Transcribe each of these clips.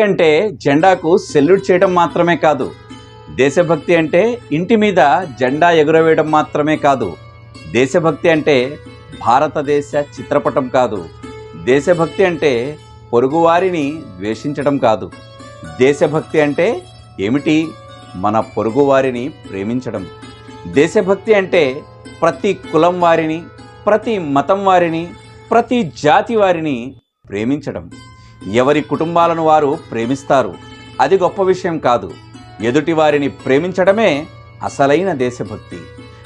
అంటే జెండాకు సెల్యూట్ చేయడం మాత్రమే కాదు. దేశభక్తి అంటే ఇంటి మీద జెండా ఎగురవేయడం మాత్రమే కాదు. దేశభక్తి అంటే భారతదేశ చిత్రపటం కాదు. దేశభక్తి అంటే పొరుగువారిని ద్వేషించడం కాదు. దేశభక్తి అంటే ఏమిటి? మన పొరుగువారిని ప్రేమించడం. దేశభక్తి అంటే ప్రతి కులం వారిని ప్రతి మతం వారిని ప్రతి జాతి వారిని ప్రేమించడం. ఎవరి కుటుంబాలను వారు ప్రేమిస్తారు? అది గొప్ప విషయం కాదు. ఎదుటి వారిని ప్రేమించడమే అసలైన దేశభక్తి.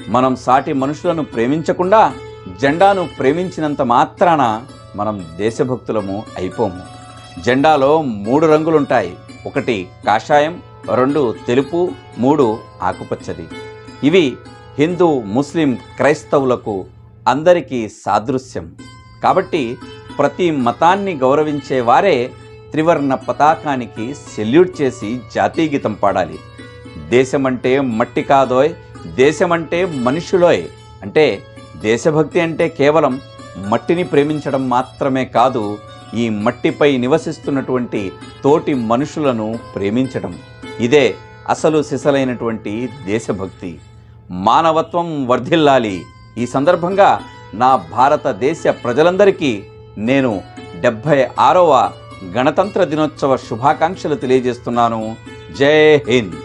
మనం సాటి మనుషులను ప్రేమించకుండా జెండాను ప్రేమించినంత మాత్రాన మనం దేశభక్తులము అయిపోము. జెండాలో మూడు రంగులుంటాయి. ఒకటి కాషాయం రెండు తెలుపు మూడు ఆకుపచ్చది. ఇవి హిందూ ముస్లిం క్రైస్తవులకు అందరికీ సాదృశ్యం. కాబట్టి ప్రతి మతాన్ని గౌరవించే వారే త్రివర్ణ పతాకానికి సెల్యూట్ చేసి జాతీయ గీతం పాడాలి. దేశమంటే మట్టి కాదోయ్ దేశమంటే మనుషులోయ్. అంటే దేశభక్తి అంటే కేవలం మట్టిని ప్రేమించడం మాత్రమే కాదు ఈ మట్టిపై నివసిస్తున్నటువంటి తోటి మనుషులను ప్రేమించడం. ఇదే అసలు సిసలైనటువంటి దేశభక్తి. మానవత్వం వర్ధిల్లాలి. ఈ సందర్భంగా నా భారతదేశ ప్రజలందరికీ నేను డెబ్భై ఆరవ గణతంత్ర దినోత్సవ శుభాకాంక్షలు తెలియజేస్తున్నాను. జై హింద్.